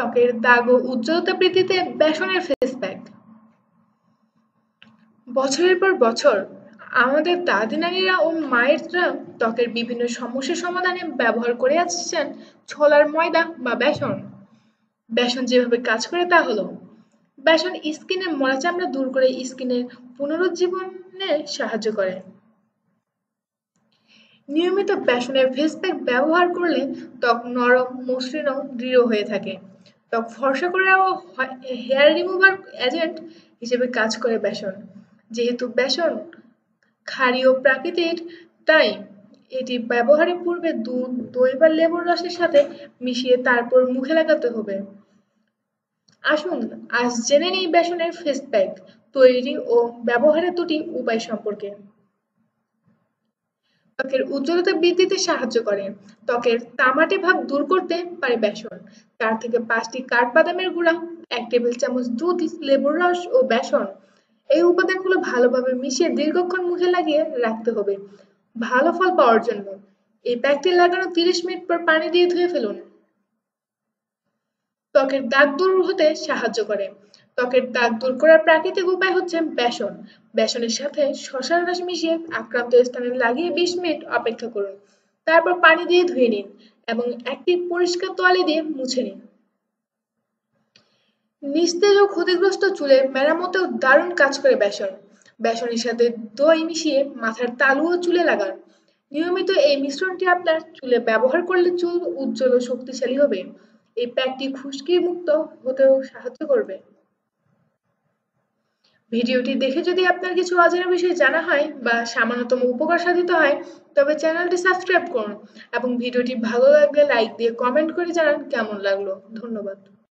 ত্বকের দাগ ও উজ্জ্বলতা বৃদ্ধিতে বেসনের ফেস প্যাক বছরের পর বছর আমাদের দাদি নানীরা ও মায়েরা ত্বকের বিভিন্ন সমস্যা সমাধানে ব্যবহার করে আসছেন ছোলার ময়দা বা বেসন। বেসন যেভাবে কাজ করে তা হলো, বেসন স্কিনের মরা চামড়া দূর করে স্কিনের পুনরুজ্জীবনে সাহায্য করে। নিয়মিত বেসনের ফেস প্যাক ব্যবহার করলে ত্বক নরম, মসৃণ দৃঢ় হয়ে থাকে। ত্বক ফর্সা করে হেয়ার রিমুভার এজেন্ট হিসেবে কাজ করে বেসন। যেহেতু বেসন ক্ষারীয় প্রাকৃতিক তাই এটি ব্যবহারের পূর্বে দুধ, দই বা লেবুর রসের সাথে মিশিয়ে তারপর মুখে লাগাতে হবে। আসুন, আজ জেনে নিই বেসনের ফেস প্যাক তৈরি ও ব্যবহারের দুটি উপায় সম্পর্কে। ত্বকের উজ্জ্বলতা বৃদ্ধিতে সাহায্য করে। ত্বকের তামাটে ভাব দূর করতে পারে বেসন। চার থেকে পাঁচটি কাঠবাদামের গুঁড়া, এক টেবিল চামচ দুধ, লেবুর রস ও বেসন। এই উপাদানগুলো ভালোভাবে মিশিয়ে দীর্ঘক্ষণ মুখে লাগিয়ে রাখতে হবে। ভালো ফল পাওয়ার জন্য। এই প্যাকটি লাগানো তিরিশ মিনিট পর পানি দিয়ে ধুয়ে ফেলুন। ত্বকের দাগ দূর হতে সাহায্য করে। ত্বকের দাগ দূর করার প্রাকৃতিক উপায় হচ্ছে বেসন। বেসনের সাথে শশার রস মিশিয়ে আক্রান্ত স্থানে লাগিয়ে বিশ মিনিট অপেক্ষা করুন। তারপর পানি দিয়ে ধুয়ে নিন এবং একটি পরিষ্কার তোয়ালে দিয়ে মুছে নিন। নিস্তেজ ও ক্ষতিগ্রস্ত চুলে মেরামতেও দারুণ কাজ করে বেসন। বেসনের সাথে দই মিশিয়ে মাথার তালু ও চুলে লাগান। নিয়মিত এই মিশ্রণটি আপনার চুলে ব্যবহার করলে চুল উজ্জ্বল ও শক্তিশালী হবে। এই প্যাকটি খুশকি মুক্ত হতেও সাহায্য করবে। ভিডিওটি দেখে যদি আপনার কিছু অজানা বিষয় জানা হয় বা সামান্যতম উপকার সাধিত হয়, তবে চ্যানেলটি সাবস্ক্রাইব করুন এবং ভিডিওটি ভালো লাগলে লাইক দিয়ে কমেন্ট করে জানান কেমন লাগল। ধন্যবাদ।